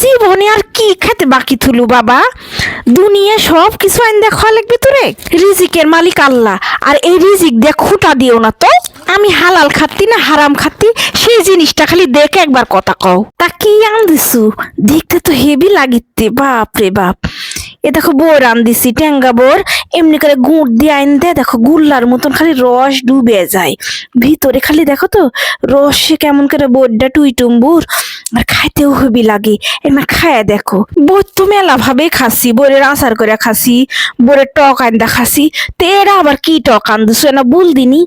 জীবনে আর কি খেতে বাকি থুলু বাবা? দুনিয়া সব কিছু আইন দেখা লাগবে তোরে? রিজিকের মালিক আল্লাহ। আর এই রিজিক দিয়ে খুঁটা দিও না তো। আমি হালাল খাতি না হারাম খাতি সেই জিনিসটা খালি দেখে একবার কথা কও। তা কি আন দিছু দেখতে তো হেভি লাগিতে বাপ রে বাপ। এ দেখো বোর আন দিছি ট্যাঙ্গা বোর। এমনি করে গুড় দিয়ে আইন দে দেখো গুল্লার মতন খালি রস ডুবে যায়। ভিতরে খালি দেখো তো, রসে কেমন করে বোরটা টুই টুম্বুর আর খাইতেও হবি লাগে একবার খায়া দেখো। বোর তো মেলা ভাবে খাসি, বোরের আচার করে খাসি, বোরের টক আন্দা খাসি তো এরা আবার কি টক আনদিস না বুল দিনি।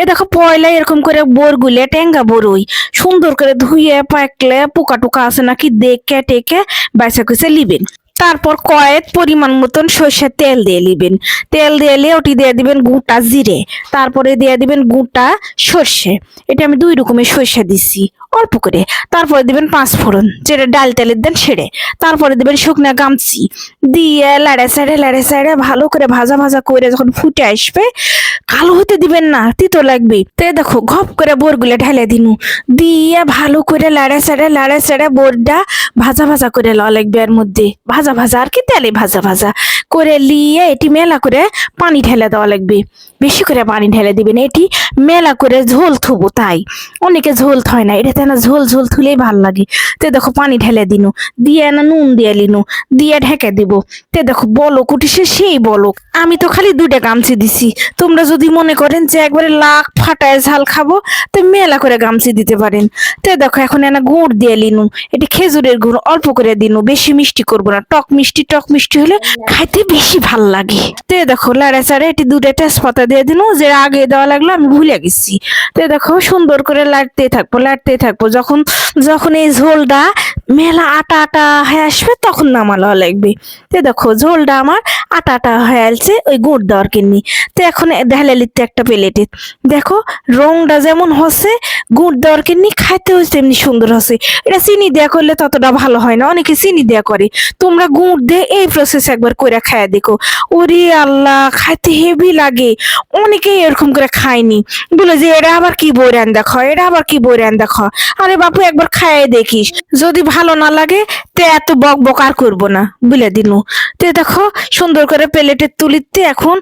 এ দেখো পয়লা এরকম করে বোর গুলে ট্যাঙ্গা বোরই সুন্দর করে ধুয়ে পাকলে পোকা টোকা আছে নাকি দেখে টেকে বাইসা কুচে লিবেন। তারপর কয়েক পরিমাণ মতন সর্ষের তেল দিয়ে নিবেন তেল দিয়ে ওটি দিয়ে দিবেন গোটা জিরে, তারপরে দিয়ে দিবেন গোটা সর্ষে। এটা আমি দুই রকমের সর্ষে দিছি, অল্প করে। তারপরে দিবেন পাঁচ ফোড়ন যেটা ডাল তেলের দেন সেরে। তারপরে দিবেন শুকনা গামছি। দিয়ে লাড়ে সাড়ে লাড়ে সাড়ে ভালো করে ভাজা ভাজা করে যখন ফুটে আসবে, কালো হতে দিবেন না, তিতো লাগবে তো দেখো, ঘপ করে বোরগুলো ঢেলে দিনু। দিয়ে ভালো করে লাড়ে সাড়ে লাড়ে সাড়ে বোরটা ভাজা ভাজা করে লওয়া লাগবে এর মধ্যে। ভাজা ভাজা ভাজা, আর কি তেলে ভাজা ভাজা। করে লিয়ে এটি মেলা করে পানি ঢেলে দেওয়া লাগবে। বেশি করে পানি ঢেলে দিবেন, এটি মেলা করে ঝোল থুবো তাই। অনেকে ঝোল থয় না এটাতে না ঝোল ঝোল থুলেই ভালো লাগে। তে দেখো পানি ঢেলে দিনু, দিয়ে না নুন দিয়ে লিনু, দিয়ে ঢেকে দিব। তে দেখো বলো কুটিসে সেই বলো আমি তো খালি দুটা গামছি দিছি। তোমরা যদি মনে করেন যে একবারে লাখ ফাটায় ঝাল খাব, তো মেলা করে গামছি দিতে পারেন। তে দেখো এখন এনা গুড় দিয়ে লিনু, এটি খেজুরের গুড় অল্প করে দিনু, বেশি মিষ্টি করব না টক মিষ্টি টক মিষ্টি হলে খাইতে বেশি ভালো লাগে। তে দেখো লাড়া চাড়ে এটি দুটা তেজপাতা দিয়ে দিল যে আগে দেওয়া লাগল আমি ভুলে গেছি। তে দেখো সুন্দর করে লাড়তে থাকব লাড়তে থাকব। যখন যখন এই ঝোলটা মেলা আটা আটা হয়ে আসবে, তখন নামালো লাগবে। তো দেখো, ঝোলটা আমার আটা আটা হয়ে আসছে, ওই গুড় দেওয়ার কিনি। তো এখন ঢেলে লিখতে একটা প্লেটে। দেখো, রংটা যেমন হচ্ছে, গুড় দেওয়ার কিনি খাইতে হচ্ছে তেমনি সুন্দর হচ্ছে। এটা চিনি দেয়া করলে ততটা ভালো হয় না, অনেকে চিনি দেয়া করে। তোমরা গুড় দিয়ে এই প্রসেস একবার করে খায়া দেখো। ওরে আল্লাহ, খাইতে হেভি লাগে। অনেকে এরকম করে খায়নি। বলে যে, এটা আবার কি বই রান দেখো এটা আবার কি বই রান দেখো আরে বাপু, একবার খাইয়ে দেখিস। যদি ভালো না লাগে, তে এত বক বক আর করব না, বুলে দিনু। তে দেখো, সুন্দর করে প্লেটে তুলিতে এখন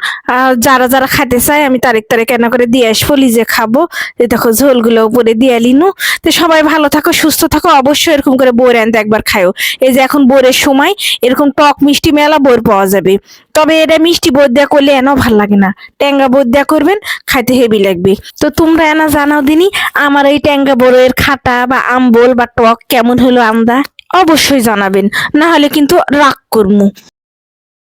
যারা যারা খাইতে চায়, আমি তারিখ তারিখ কেনা করে দিয়ে আসব লিজে খাব। তে দেখো, ঝোলগুলো উপরে দিয়ে লিনু। তো সবাই ভালো থাকো, সুস্থ থাকো, অবশ্যই এরকম করে বোর আনতে একবার খায়ও এই যে এখন বোরের সময়, এরকম টক মিষ্টি মেলা বোর পাওয়া যাবে। তবে এটা মিষ্টি বদ্যা করলে এনাও ভালো লাগে না। ট্যাঙ্গা বদ্যা করবেন, খাইতে হেভি লাগবে। তো তোমরা এনা জানাও দিনই আমার এই ট্যাঙ্গা বড়ের খাটা বা আম্বল বা টক কেমন হলো আমদা অবশ্যই জানাবেন না হলে কিন্তু রাগ করমু।